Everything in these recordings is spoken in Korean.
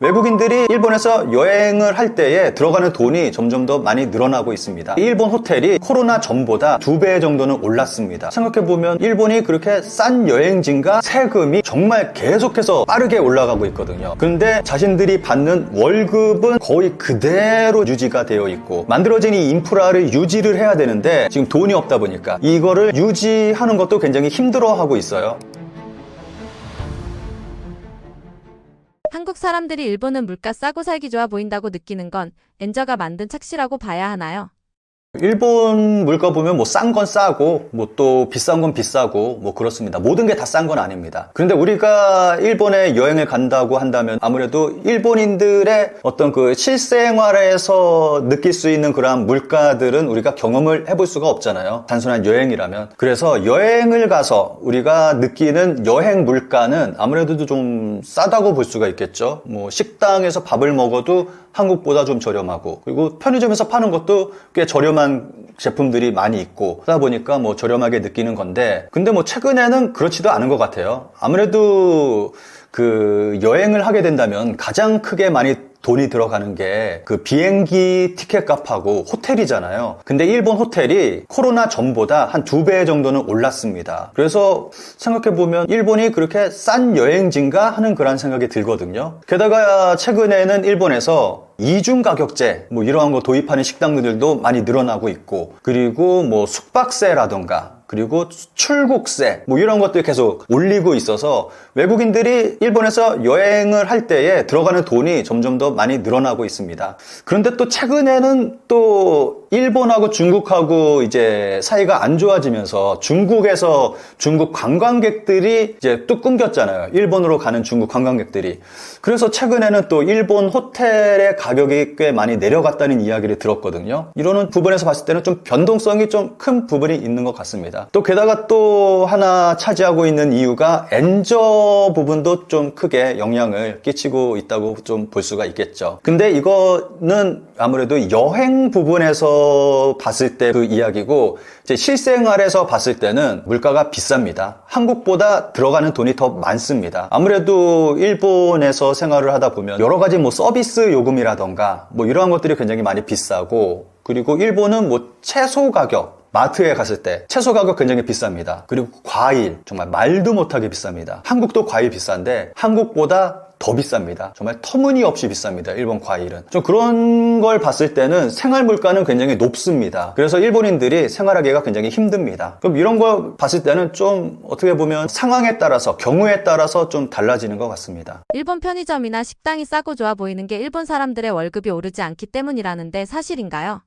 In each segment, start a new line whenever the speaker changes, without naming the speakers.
외국인들이 일본에서 여행을 할 때에 들어가는 돈이 점점 더 많이 늘어나고 있습니다. 일본 호텔이 코로나 전보다 두 배 정도는 올랐습니다. 생각해보면 일본이 그렇게 싼 여행지인가 세금이 정말 계속해서 빠르게 올라가고 있거든요. 근데 자신들이 받는 월급은 거의 그대로 유지가 되어 있고 만들어진 이 인프라를 유지를 해야 되는데 지금 돈이 없다 보니까 이거를 유지하는 것도 굉장히 힘들어하고 있어요.
한국 사람들이 일본은 물가 싸고 살기 좋아 보인다고 느끼는 건 엔저가 만든 착시라고 봐야 하나요?
일본 물가 보면 뭐 싼 건 싸고 뭐 또 비싼 건 비싸고 뭐 그렇습니다. 모든 게 다 싼 건 아닙니다. 그런데 우리가 일본에 여행을 간다고 한다면 아무래도 일본인들의 어떤 그 실생활에서 느낄 수 있는 그러한 물가들은 우리가 경험을 해볼 수가 없잖아요. 단순한 여행이라면. 그래서 여행을 가서 우리가 느끼는 여행 물가는 아무래도 좀 싸다고 볼 수가 있겠죠. 뭐 식당에서 밥을 먹어도 한국보다 좀 저렴하고 그리고 편의점에서 파는 것도 꽤 저렴 한 제품들이 많이 있고 그러다 보니까 뭐 저렴하게 느끼는 건데 근데 뭐 최근에는 그렇지도 않은 것 같아요. 아무래도 그 여행을 하게 된다면 가장 크게 많이 돈이 들어가는 게 그 비행기 티켓 값하고 호텔이잖아요. 근데 일본 호텔이 코로나 전보다 한 두 배 정도는 올랐습니다. 그래서 생각해보면 일본이 그렇게 싼 여행지인가 하는 그런 생각이 들거든요. 게다가 최근에는 일본에서 이중 가격제 뭐 이러한 거 도입하는 식당들도 많이 늘어나고 있고 그리고 뭐 숙박세라던가 그리고 출국세 뭐 이런 것들 계속 올리고 있어서 외국인들이 일본에서 여행을 할 때에 들어가는 돈이 점점 더 많이 늘어나고 있습니다. 그런데 또 최근에는 또 일본하고 중국하고 이제 사이가 안 좋아지면서 중국에서 중국 관광객들이 이제 뚝 끊겼잖아요. 일본으로 가는 중국 관광객들이. 그래서 최근에는 또 일본 호텔의 가격이 꽤 많이 내려갔다는 이야기를 들었거든요. 이러는 부분에서 봤을 때는 좀 변동성이 좀 큰 부분이 있는 것 같습니다. 또 게다가 또 하나 차지하고 있는 이유가 엔저 부분도 좀 크게 영향을 끼치고 있다고 좀 볼 수가 있겠죠. 근데 이거는 아무래도 여행 부분에서 봤을 때 그 이야기고 실생활에서 봤을 때는 물가가 비쌉니다. 한국보다 들어가는 돈이 더 많습니다. 아무래도 일본에서 생활을 하다 보면 여러 가지 뭐 서비스 요금이라던가 뭐 이러한 것들이 굉장히 많이 비싸고 그리고 일본은 뭐 채소 가격 마트에 갔을 때 채소 가격 굉장히 비쌉니다. 그리고 과일 정말 말도 못하게 비쌉니다. 한국도 과일 비싼데 한국보다 더 비쌉니다. 정말 터무니없이 비쌉니다. 일본 과일은. 좀 그런 걸 봤을 때는 생활 물가는 굉장히 높습니다. 그래서 일본인들이 생활하기가 굉장히 힘듭니다. 그럼 이런 걸 봤을 때는 좀 어떻게 보면 상황에 따라서 경우에 따라서 좀 달라지는 것 같습니다.
일본 편의점이나 식당이 싸고 좋아 보이는 게 일본 사람들의 월급이 오르지 않기 때문이라는데 사실인가요?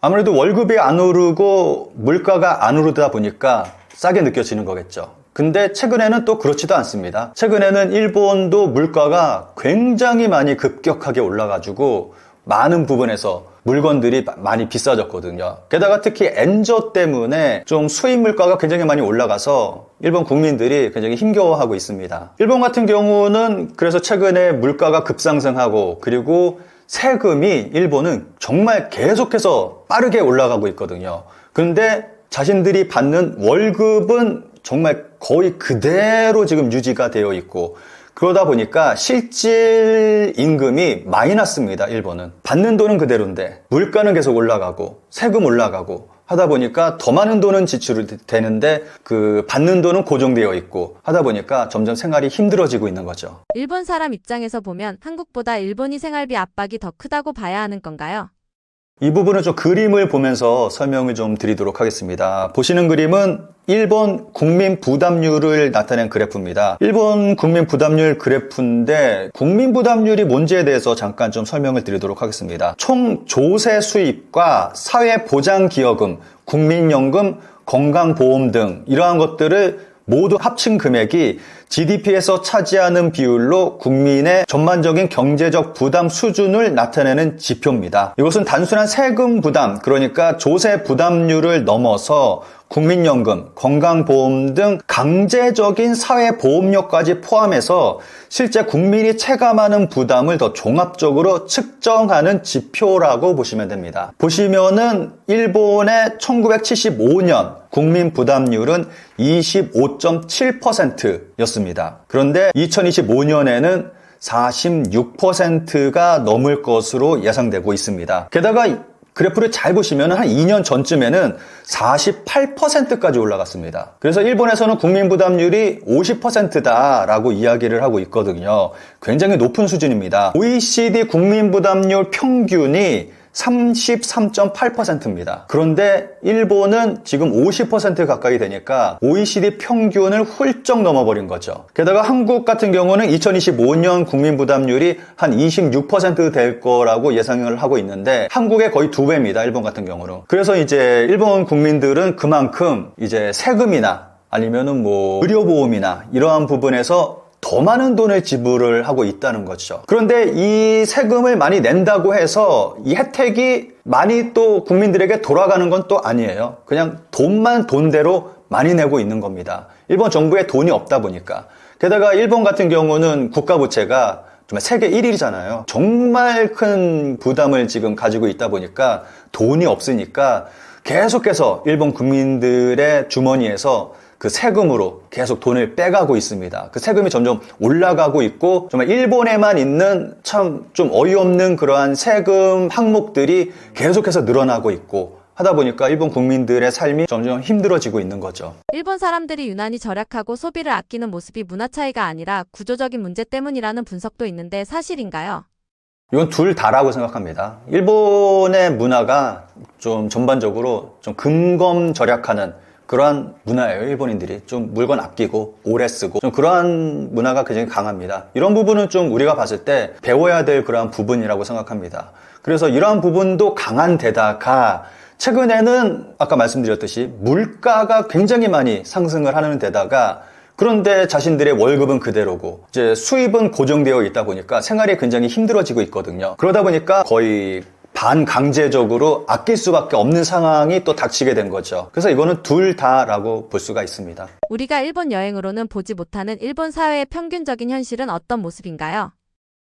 아무래도 월급이 안 오르고 물가가 안 오르다 보니까 싸게 느껴지는 거겠죠. 근데 최근에는 또 그렇지도 않습니다. 최근에는 일본도 물가가 굉장히 많이 급격하게 올라가지고 많은 부분에서 물건들이 많이 비싸졌거든요. 게다가 특히 엔저 때문에 좀 수입 물가가 굉장히 많이 올라가서 일본 국민들이 굉장히 힘겨워하고 있습니다. 일본 같은 경우는 그래서 최근에 물가가 급상승하고 그리고 세금이 일본은 정말 계속해서 빠르게 올라가고 있거든요. 근데 자신들이 받는 월급은 정말 거의 그대로 지금 유지가 되어 있고 그러다 보니까 실질 임금이 마이너스입니다. 일본은 받는 돈은 그대로인데 물가는 계속 올라가고 세금 올라가고 하다 보니까 더 많은 돈은 지출이 되는데 그 받는 돈은 고정되어 있고 하다 보니까 점점 생활이 힘들어지고 있는 거죠.
일본 사람 입장에서 보면 한국보다 일본이 생활비 압박이 더 크다고 봐야 하는 건가요?
이 부분은 좀 그림을 보면서 설명을 좀 드리도록 하겠습니다. 보시는 그림은 일본 국민 부담률을 나타낸 그래프입니다. 일본 국민 부담률 그래프인데 국민 부담률이 뭔지에 대해서 잠깐 좀 설명을 드리도록 하겠습니다. 총 조세 수입과 사회 보장 기여금, 국민연금, 건강보험 등 이러한 것들을 모두 합친 금액이 GDP에서 차지하는 비율로 국민의 전반적인 경제적 부담 수준을 나타내는 지표입니다. 이것은 단순한 세금 부담, 그러니까 조세 부담률을 넘어서 국민연금, 건강보험 등 강제적인 사회보험료까지 포함해서 실제 국민이 체감하는 부담을 더 종합적으로 측정하는 지표라고 보시면 됩니다. 보시면은 일본의 1975년 국민 부담률은 25.7%였습니다. 그런데 2025년에는 46%가 넘을 것으로 예상되고 있습니다. 게다가 그래프를 잘 보시면 한 2년 전쯤에는 48%까지 올라갔습니다. 그래서 일본에서는 국민 부담률이 50%다라고 이야기를 하고 있거든요. 굉장히 높은 수준입니다. OECD 국민 부담률 평균이 33.8%입니다. 그런데 일본은 지금 50% 가까이 되니까 OECD 평균을 훌쩍 넘어버린 거죠. 게다가 한국 같은 경우는 2025년 국민 부담률이 한 26%될 거라고 예상을 하고 있는데 한국의 거의 두 배입니다. 일본 같은 경우는. 그래서 이제 일본 국민들은 그만큼 이제 세금이나 아니면은 뭐 의료보험이나 이러한 부분에서 더 많은 돈을 지불을 하고 있다는 거죠. 그런데 이 세금을 많이 낸다고 해서 이 혜택이 많이 또 국민들에게 돌아가는 건 또 아니에요. 그냥 돈만 돈대로 많이 내고 있는 겁니다. 일본 정부에 돈이 없다 보니까. 게다가 일본 같은 경우는 국가 부채가 정말 세계 1위잖아요. 정말 큰 부담을 지금 가지고 있다 보니까 돈이 없으니까 계속해서 일본 국민들의 주머니에서 그 세금으로 계속 돈을 빼가고 있습니다. 그 세금이 점점 올라가고 있고 정말 일본에만 있는 참 좀 어이없는 그러한 세금 항목들이 계속해서 늘어나고 있고 하다 보니까 일본 국민들의 삶이 점점 힘들어지고 있는 거죠.
일본 사람들이 유난히 절약하고 소비를 아끼는 모습이 문화 차이가 아니라 구조적인 문제 때문이라는 분석도 있는데 사실인가요?
이건 둘 다라고 생각합니다. 일본의 문화가 좀 전반적으로 좀 금검 절약하는 그러한 문화예요. 일본인들이 좀 물건 아끼고 오래 쓰고 좀 그러한 문화가 굉장히 강합니다. 이런 부분은 좀 우리가 봤을 때 배워야 될 그러한 부분이라고 생각합니다. 그래서 이러한 부분도 강한 데다가 최근에는 아까 말씀드렸듯이 물가가 굉장히 많이 상승을 하는 데다가 그런데 자신들의 월급은 그대로고 이제 수입은 고정되어 있다 보니까 생활이 굉장히 힘들어지고 있거든요. 그러다 보니까 거의 반강제적으로 아낄 수밖에 없는 상황이 또 닥치게 된 거죠. 그래서 이거는 둘 다라고 볼 수가 있습니다.
우리가 일본 여행으로는 보지 못하는 일본 사회의 평균적인 현실은 어떤 모습인가요?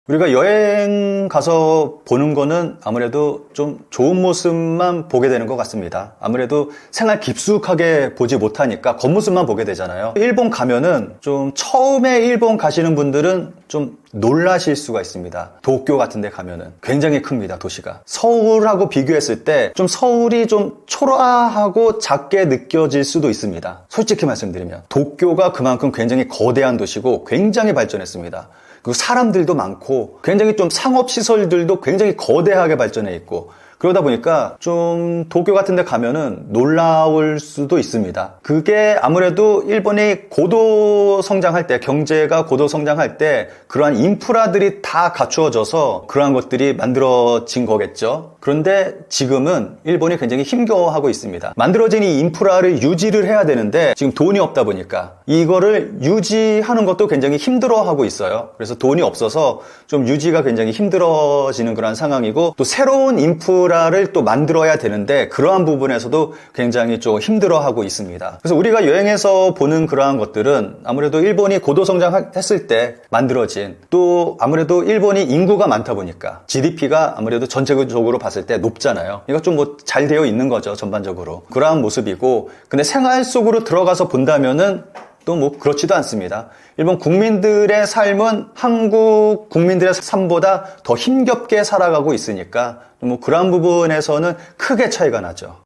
우리가 여행 가서 보는 거는 아무래도 좀 좋은 모습만 보게 되는 것 같습니다. 아무래도 생활 깊숙하게 보지 못하니까 겉모습만 보게 되잖아요. 일본 가면은 좀 처음에 일본 가시는 분들은 좀 놀라실 수가 있습니다. 도쿄 같은 데 가면은 굉장히 큽니다, 도시가. 서울하고 비교했을 때 좀 서울이 좀 초라하고 작게 느껴질 수도 있습니다. 솔직히 말씀드리면. 도쿄가 그만큼 굉장히 거대한 도시고 굉장히 발전했습니다. 그리고 사람들도 많고 굉장히 좀 상업 시설들도 굉장히 거대하게 발전해 있고 그러다 보니까 좀 도쿄 같은 데 가면은 놀라울 수도 있습니다. 그게 아무래도 일본이 고도 성장할 때, 경제가 고도 성장할 때 그러한 인프라들이 다 갖추어져서 그러한 것들이 만들어진 거겠죠. 그런데 지금은 일본이 굉장히 힘겨워하고 있습니다. 만들어진 이 인프라를 유지를 해야 되는데 지금 돈이 없다 보니까 이거를 유지하는 것도 굉장히 힘들어하고 있어요. 그래서 돈이 없어서 좀 유지가 굉장히 힘들어지는 그런 상황이고 또 새로운 인프라 를 또 만들어야 되는데 그러한 부분에서도 굉장히 좀 힘들어하고 있습니다. 그래서 우리가 여행해서 보는 그러한 것들은 아무래도 일본이 고도 성장했을 때 만들어진 또 아무래도 일본이 인구가 많다 보니까 GDP가 아무래도 전체적으로 봤을 때 높잖아요. 이거 좀 뭐 잘 되어 있는 거죠, 전반적으로. 그러한 모습이고 근데 생활 속으로 들어가서 본다면은 또 뭐 그렇지도 않습니다. 일본 국민들의 삶은 한국 국민들의 삶보다 더 힘겹게 살아가고 있으니까 뭐 그러한 부분에서는 크게 차이가 나죠.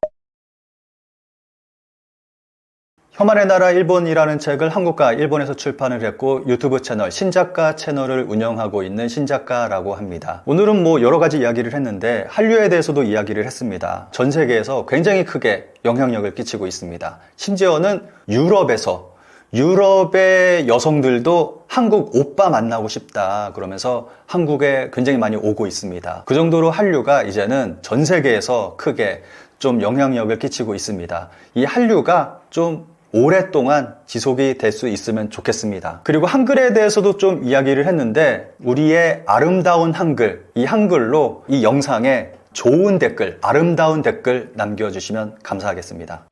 혐한의 나라 일본이라는 책을 한국과 일본에서 출판을 했고 유튜브 채널 신작가 채널을 운영하고 있는 신작가라고 합니다. 오늘은 뭐 여러 가지 이야기를 했는데 한류에 대해서도 이야기를 했습니다. 전 세계에서 굉장히 크게 영향력을 끼치고 있습니다. 심지어는 유럽에서 유럽의 여성들도 한국 오빠 만나고 싶다 그러면서 한국에 굉장히 많이 오고 있습니다. 그 정도로 한류가 이제는 전 세계에서 크게 좀 영향력을 끼치고 있습니다. 이 한류가 좀 오랫동안 지속이 될 수 있으면 좋겠습니다. 그리고 한글에 대해서도 좀 이야기를 했는데 우리의 아름다운 한글, 이 한글로 이 영상에 좋은 댓글, 아름다운 댓글 남겨주시면 감사하겠습니다.